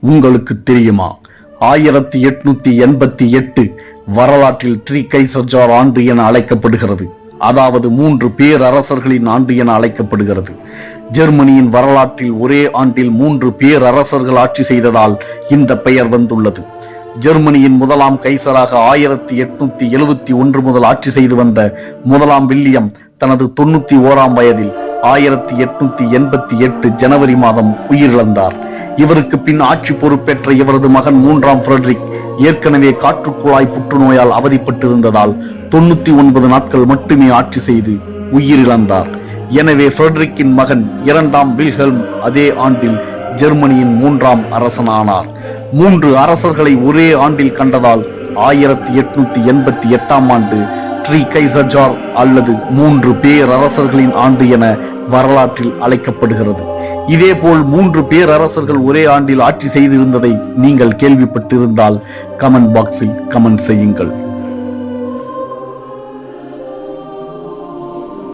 உங்களுக்கு தெரியுமா? ஆயிரத்தி எட்நூத்தி எண்பத்தி எட்டு வரலாற்றில் ட்ரீ கைசர்ஜார் ஆண்டு என அழைக்கப்படுகிறது. அதாவது மூன்று பேரரசர்களின் ஆண்டு என அழைக்கப்படுகிறது. ஜெர்மனியின் வரலாற்றில் ஒரே ஆண்டில் மூன்று பேரரசர்கள் ஆட்சி செய்ததால் இந்த பெயர் வந்துள்ளது. ஜெர்மனியின் முதலாம் கைசராக ஆயிரத்தி எட்நூத்தி எழுபத்தி ஒன்று முதல் ஆட்சி செய்து வந்த முதலாம் வில்லியம் தனது தொண்ணூத்தி ஓராம் வயதில் ஆயிரத்தி எட்நூத்தி எண்பத்தி எட்டு ஜனவரி மாதம் உயிரிழந்தார். இவருக்கு பின் ஆட்சி பொறுப்பேற்ற இவரது மகன் மூன்றாம் பிரெட்ரிக் ஏற்கனவே காற்றுக்குழாய் புற்றுநோயால் அவதிப்பட்டிருந்ததால் தொண்ணூத்தி ஒன்பது நாட்கள் மட்டுமே ஆட்சி செய்து உயிரிழந்தார். எனவே பிரெட்ரிக்கின் மகன் இரண்டாம் வில்ஹெல்ம் அதே ஆண்டில் ஜெர்மனியின் மூன்றாம் அரசனானார். மூன்று அரசர்களை ஒரே ஆண்டில் கண்டதால் ஆயிரத்தி எட்நூத்தி எண்பத்தி எட்டாம் ஆண்டு ட்ரீ கைசஜார் அல்லது மூன்று பேரரசர்களின் ஆண்டு என வரலாற்றில் அழைக்கப்படுகிறது. இதேபோல் மூன்று பேரரசர்கள் ஒரே ஆண்டில் ஆட்சி செய்திருந்ததை நீங்கள் கேள்விப்பட்டிருந்தால் கமெண்ட் பாக்ஸில் கமெண்ட் செய்யுங்கள்.